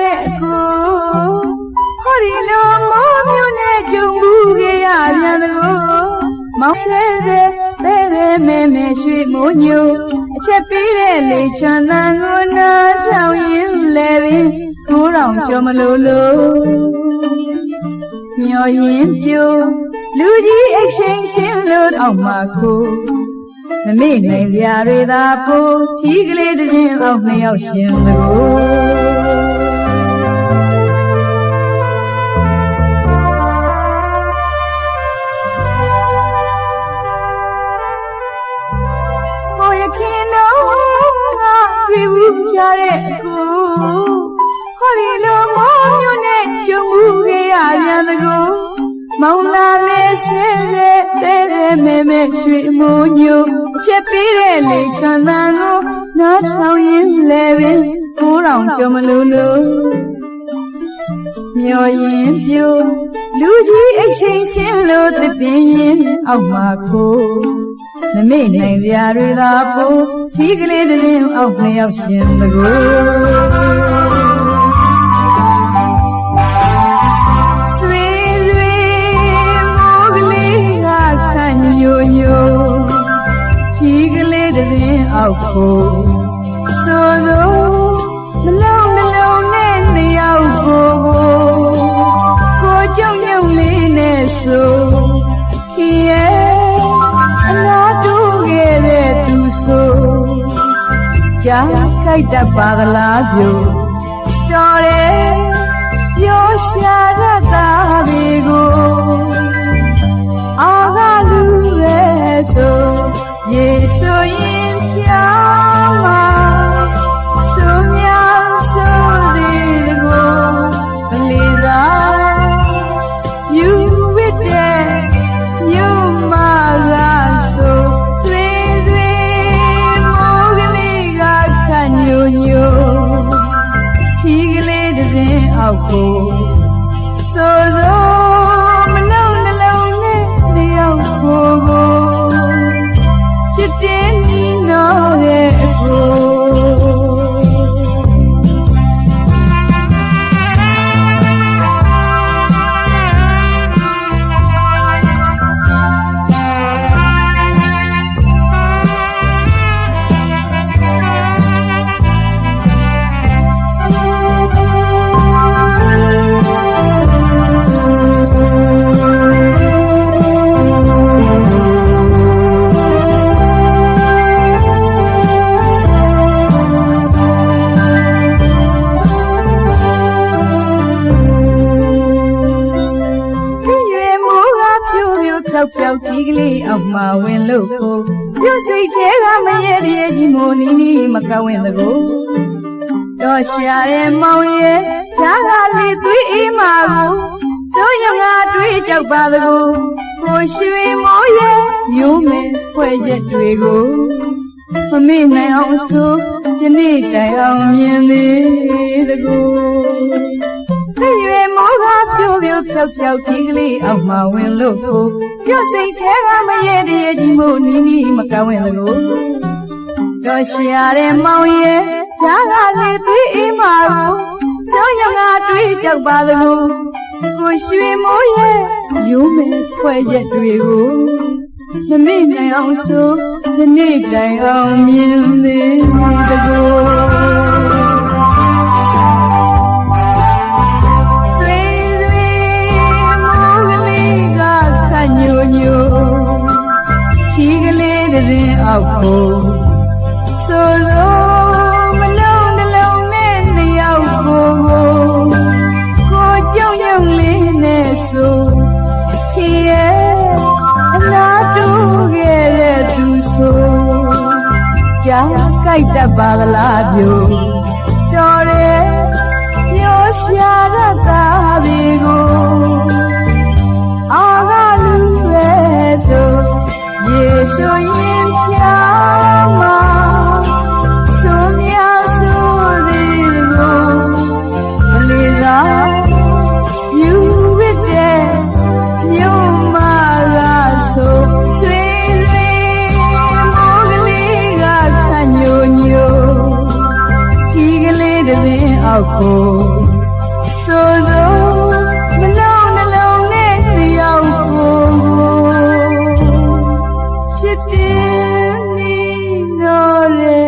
တဲ့အခုဟောဒီလိုမောမျိုးနဲ့ကြုံဘူးခဲ့ရပြန်သလိုမောင်ဆဲတဲ့တဲ့တဲ့မဲမဲရွှေမိုးညိုအချက်ပေးတဲ့လေချမ်းသာကိုနားချောင်ရင်လဲပင်ကိုယ်တော်ကြောမလို့လို့မျောရင်ပြိုလူကြီးအချိန်ဆင်းလို့အောက်မှာကိုမမေ့နိုင်ကြရသေးတာပိုကြီးကလေးတစ်ရင်အောက်နှစ်ယောက်ရှင်သကို ငါတွေ့ဘူးကြတဲ့အကူခေါ်ရီလိုမောမျိုးနဲ့ကြုံမှုခဲ့ရပြန်တကူမောင်လာမဲဆဲတဲ့တဲ့တဲ့မဲမဲရွှေမိုးညိုအချက်ပေးတဲ့လေချမ်းသာကိုနားထောင်ရင်လဲပင်ကိုးတော်ကြုံမလို့လို့မျောရင်ပြိုလူကြီးအချိန်ဆင်းလို့သပင်ရင်အောက်မှာခိုး မမေ့နိုင်ကြရတာပို့ထီးကလေးတစ်ရင်အောက်နှစ်ယောက်ရှင်တကူဆွေဆွေမိုးကလေးကခန့်ညိုညိုထီးကလေးတစ်ရင်အောက်ကိုဆိုဆို ကြားကြိုက်တတ်ပါကလားပြိုတော်တယ်ပြောရှာရတာဒီကိုအာကလူပဲဆိုရေဆိုရ စ်စင်းအောက်ကိုဆိုဆိုမလုံးနှလုံးနဲ့တယောက်ကိုကိုချစ်တဲ့နီနော် က်ဖြောက်ဒီကလေးအောက်မှာဝင်လို့ကိုပြုတ်စိတ်သေးကမရဲတည်းကြီးမိုးနီးနီးမကဝင်တကူတော့ရှာတဲ့မောင်ရဲ့ဓာကလေးသွေးအေးမာကိုစိုးရုံကတွေးကြောက်ပါတကူကိုရွှေမိုးရဲ့ရိုးမယ်ဖွဲ့ရက်တွေကိုမမေ့နိုင်အောင်ဆိုယနေ့တိုင်အောင်မြင်သေးတကူဖရွေမောကပြို့ပြို့ ဖြောက်ဖြောက်ဒီကလေးအောက်မှာဝင်လို့ကိုပြုတ်စိတ်ထဲကမရဲတည်းကြီးမို့နီးနီးမကဝင်လို့တော့ရှာတဲ့မောင်ရဲ့ဈာကလေးသွေးအေးမာကိုစိုးရုံကတွေးကြောက်ပါသလိုကိုရွှေမိုးရဲ့ရိုးမဲ့ဖွဲ့ရက်တွေကိုမမေ့နိုင်အောင်ဆိုဒီနေ့တိုင်အောင်မြင်သေးတကူ အောက်ကိုဆိုဆိုမလုံးနှလုံးနဲ့နှစ်ယောက်ကိုကိုကိုကြောင်ရုံလေးနဲ့ဆိုခင်ရဲ့အနာတူခဲ့တဲ့သူဆိုကြားကြိုက်တတ်ပါကလားပြိုတော်တယ်ပြောရှာရတာဒီကို ဆိုရင်ဖြာမှာဆိုမြဆိုသည်ကိုမလီသာ you with that မြို့မှာလာဆိုဆွေဆွေမိုးကလေးကခန့်ညိုညိုကြီးကလေးတစ်စင်းအောက်ကို ချစ်တယ်နီနော်ရဲ